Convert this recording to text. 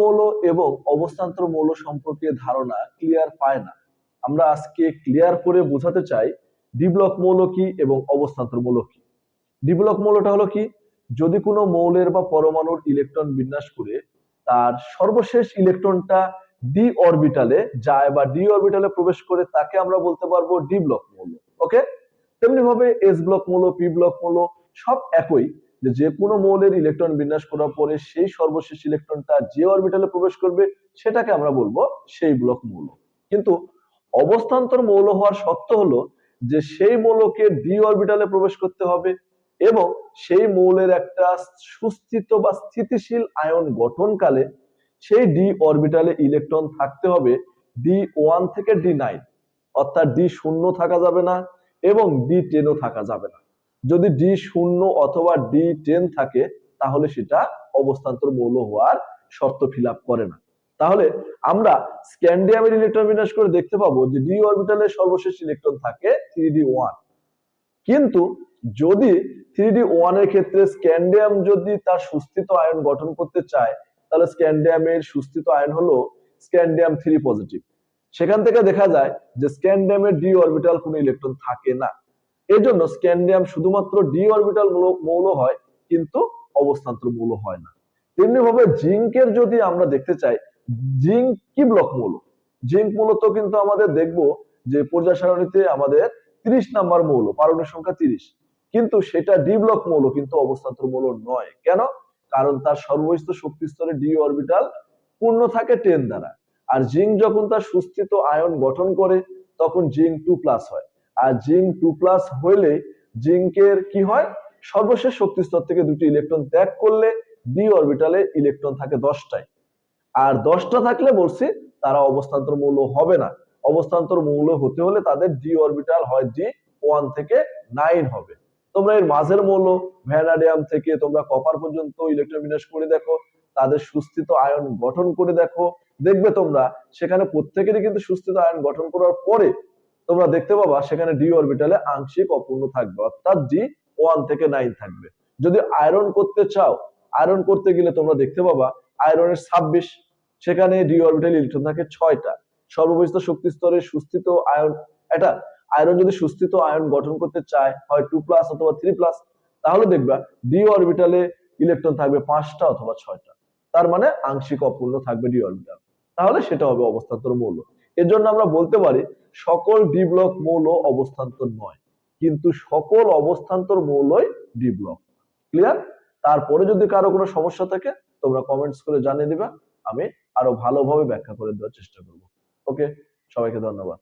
মৌল এবং অবস্থান্তর মৌল সম্পর্কে ধারণা ক্লিয়ার পায় না। আমরা আজকে ক্লিয়ার করে বোঝাতে চাই ডি ব্লক মৌল কি এবং অবস্থান্তর মৌল কি। ডি ব্লক মৌলটা হলো কি? যদি কোনো মৌলের বা পরমাণুর ইলেকট্রন বিন্যাস করে, তার সর্বশেষ ইলেকট্রনটা ডি অরবিটালে যায় বা ডি অরবিটালে প্রবেশ করে, তাকে আমরা বলতে পারব ডি ব্লক মৌল ওকে তেমনি ভাবে এস ব্লক মৌল পি ব্লক মৌল সব একই। যে যে কোনো মৌলের ইলেকট্রন বিন্যাস করার পরে সেই সর্বশেষ ইলেকট্রনটা যে অরবিটালে প্রবেশ করবে, সেটাকে আমরা বলব সেই ব্লক মৌল। কিন্তু অবস্থান্তর মৌল হওয়ার শর্ত হলো যে সেই মৌলকে ডি অরবিটালে প্রবেশ করতে হবে এবং সেই মৌলের একটা সুস্থিত বা স্থিতিশীল আয়ন গঠনকালে সেই ডি অরবিটালে ইলেকট্রন থাকতে হবে ডি ওয়ান থেকে ডি নাইন অর্থাৎ ডি শূন্য থাকা যাবে না এবং ডি টেনও থাকা যাবে না। যদি ডি শূন্য অথবা ডি টেন থাকে, তাহলে সেটা অবস্থান্তর মৌল হওয়ার শর্ত ফিল করে না। তাহলে আমরা স্ক্যান্ডিয়ামের ইলেকট্রন বিন্যাস করে দেখতে পাবো যে ডি অরবিটালে সর্বশেষ ইলেকট্রন থাকে থ্রি ওয়ান কিন্তু যদি থ্রি ডি ওয়ানের ক্ষেত্রে স্ক্যান্ডিয়াম যদি তার সুস্থিত আয়ন গঠন করতে চায়, তাহলে স্ক্যান্ডিয়ামের সুস্থিত আয়ন হলো স্ক্যান্ডিয়াম থ্রি পজিটিভ সেখান থেকে দেখা যায় যে স্ক্যান্ডিয়ামের ডি অরবিটাল কোনো ইলেকট্রন থাকে না। এর জন্য স্ক্যান্ডিয়াম শুধুমাত্র ডি অরবিটাল মৌল হয়, কিন্তু অবস্থান্তর মৌল হয় না। তেমনি ভাবে জিঙ্কের যদি আমরা দেখতে চাই জিঙ্ক কি ব্লক মৌল? জিঙ্ক মূলত কিন্তু আমাদের দেখব যে পর্যায় সারণীতে আমাদের তিরিশ নাম্বার মৌল, পারমাণবিক সংখ্যা তিরিশ। কিন্তু সেটা ডি ব্লক মৌল, কিন্তু অবস্থান্তর মৌল নয়। কেন? কারণ তার সর্বস্থ শক্তি স্তরে ডি অরবিটাল পূর্ণ থাকে টেন দ্বারা। আর জিঙ্ক যখন তার সুস্থিত আয়ন গঠন করে, তখন জিঙ্ক টু প্লাস হয়। আর জিঙ্ক টু প্লাস হইলে জিঙ্কের কি হয়? সর্বশেষ শক্তি স্তর থেকে দুটি ইলেকট্রন ত্যাগ করলে ডি অরবিটালে ইলেকট্রন থাকে দশটায়। আর দশটা থাকলে বলছি, তারা অবস্থান্তর মৌল হবে না। অবস্থান্তর মৌল হতে হলে তাদের ডি অরবিটাল হয় ডি ওয়ান থেকে নাইন হবে। তোমরা এর মাঝের মৌল ভ্যানাডিয়াম থেকে তোমরা কপার পর্যন্ত ইলেকট্রন বিন্যাস করে দেখো। তাদের সুস্থিত আয়ন গঠন করে দেখো। দেখবে তোমরা, সেখানে প্রত্যেকেরই কিন্তু সুস্থিত আয়ন গঠন করার পরে তোমরা দেখতে পাবা সেখানে ডি অরবিটালে আংশিক অপূর্ণ থাকবে, অর্থাৎ ডি ওয়ান থেকে নাইন থাকবে। যদি আয়রন করতে চাও আয়রন করতে গেলে তোমরা দেখতে পাবা আয়রনের ছাব্বিশ, সেখানে ডি অরবিটাল ইলেকট্রন থাকে ছয়টা। সর্ববিস্ত শক্তি স্তরে সুস্থিত আয়ন এটা আয়রন যদি সুস্থিত আয়ন গঠন করতে চায়, হয় টু প্লাস অথবা থ্রি প্লাস তাহলে দেখবা ডি অরবিটালে ইলেকট্রন থাকবে পাঁচটা অথবা ছয়টা। তার মানে আংশিক অপূর্ণ থাকবে ডি অরবিটাল তাহলে সেটা হবে অবস্থান্তর মৌল। এর জন্য আমরা বলতে পারি সকল ডি ব্লক মৌল অবস্থান্তর নয়, কিন্তু সকল অবস্থান্তর মৌলই ডি ব্লক ক্লিয়ার তারপরে যদি কারও কোনো সমস্যা থাকে, তোমরা কমেন্টস করে জানিয়ে দিবা, আমি আরও ভালোভাবে ব্যাখ্যা করে দেওয়ার চেষ্টা করব। ওকে সবাইকে ধন্যবাদ।